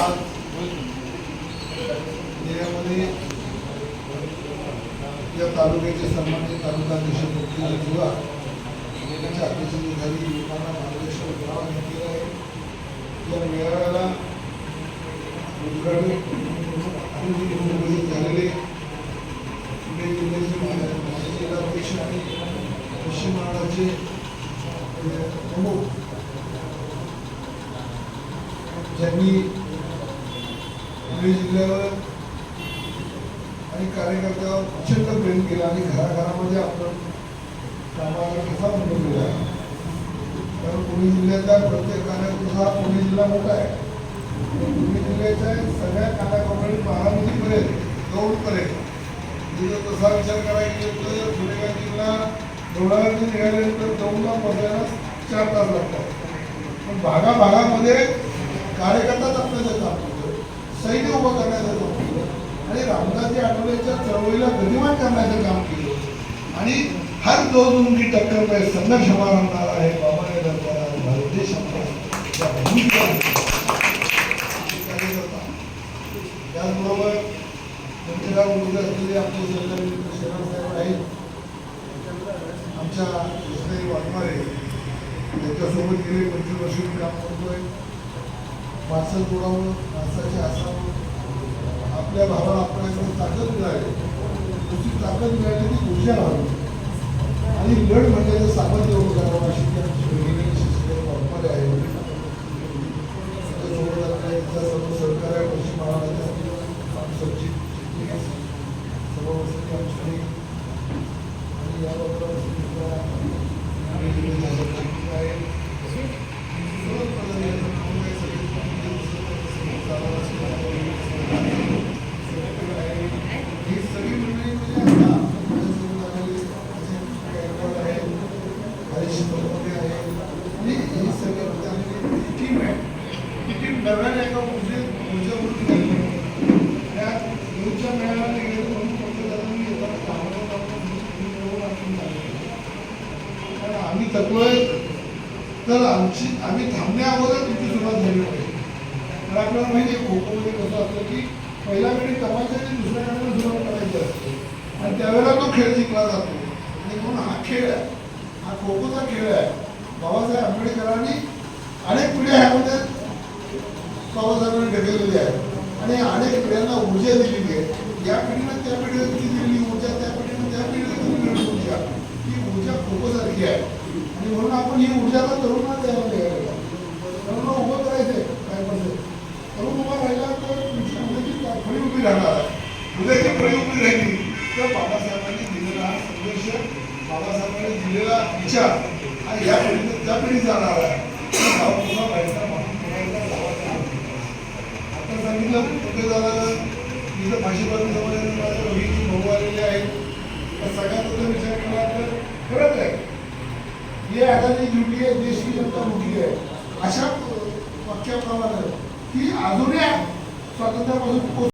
आज जिल्ह्यामध्ये या तालुक्याचे सन्मानित तालुका अध्यक्ष किंवा जिल्ह्याच्या अध्यक्ष अध्यक्षतेखाली लोकांना मार्गदर्शन करावं घेतलेला आहे. या मेळाव्याला उद्घाटन झालेले पुणे जिल्ह्याचे माजी जिल्हाध्यक्ष आणि पश्चिम महाराष्ट्राचे प्रमुख ज्यांनी पुणे जिल्ह्यावर आणि कार्यकर्त्यावर प्रचंड प्रेम केलं आणि घराघरामध्ये आपण कामाला कसा बंद केला. कारण पुणे जिल्ह्यातल्या प्रत्येक कानाकोपरा हा पुणे जिल्हा मोठा आहे. पुणे जिल्ह्याच्या सगळ्या कानाकोपऱ्यात महानदीपर्यंत दौडपर्यंत तिथं तसा विचार करायला गेलं तर पुणे जिल्हा डोळ्यावरती निघाल्यानंतर दौडला पोहोचायला चार तास लागतात. पण भागाभागामध्ये कार्यकर्ताच आपल्याचं जातात सैन्य उभं करण्याचं काम केलं. आणि रामदासजी आठवलेच्या चळवळीला गतिमान करण्याचं काम केलं आणि हर दो की टक्कर पाहिजे संघर्ष हमारा आहे. है बाबा ने दरबारा भारत देश त्याचबरोबर त्यांच्या उद्या असलेले आपले सहकारी शरण साहेब आहेत. आमच्या कृष्णाई वाघमारे त्यांच्यासोबत गेले पंचवीस वर्ष मी काम करतोय. पार्सल जोडावं माणसाचे असावं आपल्या भावाला आपल्याकडे ताकद मिळाली. तुझी ताकद मिळाली ती ऊर्जा व्हावी आणि लढ म्हणजे ते सामर्थ्य उभं करावं अशी त्या भगिनी शिक्षक वाघमारे आहे त्याच्यासोबत सर्व सहकार आहे पश्चिम महाराष्ट्राच्या आमची सर्व आणि याबाबत ही सगळी मंडळी म्हणजे आता माझ्यासोबत आलेली असे गायकवाड आहे, हरीश बलवते आहे. आणि ही सगळी म्हणजे आमची जी टीम आहे ही टीम नव्याने एका ऊर्जे ऊर्जेवरून निघाली. त्या ऊर्जा मेळाव्याला गेले म्हणून पंतप्रधानांनी येताना कामाला जाऊन ऊर्जा कारण आम्ही थकलोय. तर आमची आम्ही थांबण्या अगोदर तुमची सुरुवात झाली पाहिजे तर आपल्याला माहिती आहे खो खोमध्ये कसं असतं की पहिल्या वेळी कमायचं आणि दुसऱ्या वेळेला सुरुवात करायची असते. आणि त्यावेळेला तो खेळ जिंकला जातो. आणि म्हणून हा खेळ आहे? हा खो खोचा खेळ आहे. बाबासाहेब आंबेडकरांनी अनेक पिढ्या ह्यामध्ये बाबासाहेबांनी ढकललेली आहे आणि अनेक पिढ्यांना ऊर्जा दिलेली आहे. या पिढीनं त्या पिढीला दिलेली ऊर्जा त्या पिढीनं त्या पिढीला दिलेली ऊर्जा. ही ऊर्जा खोकोसारखी आहे. आणि म्हणून आपण ही ऊर्जा तर तरुणांना द्यायला द्यायला तरुण उभं करायचंय. काय पण तरुण उभा राहिला तर तुमच्या उद्याची फळी उभी राहणार उद्याची फळी उभी राहिली तर बाबासाहेबांनी दिलेला हा संघर्ष बाबासाहेबांनी दिलेला विचार हा या पिढीनं त्या पिढी जाणार आहे. हे आजादी युटी आहे देश जनता मोठी आहे. अशा वाक्याप्रमाणे की अजूनही स्वातंत्र्यापासून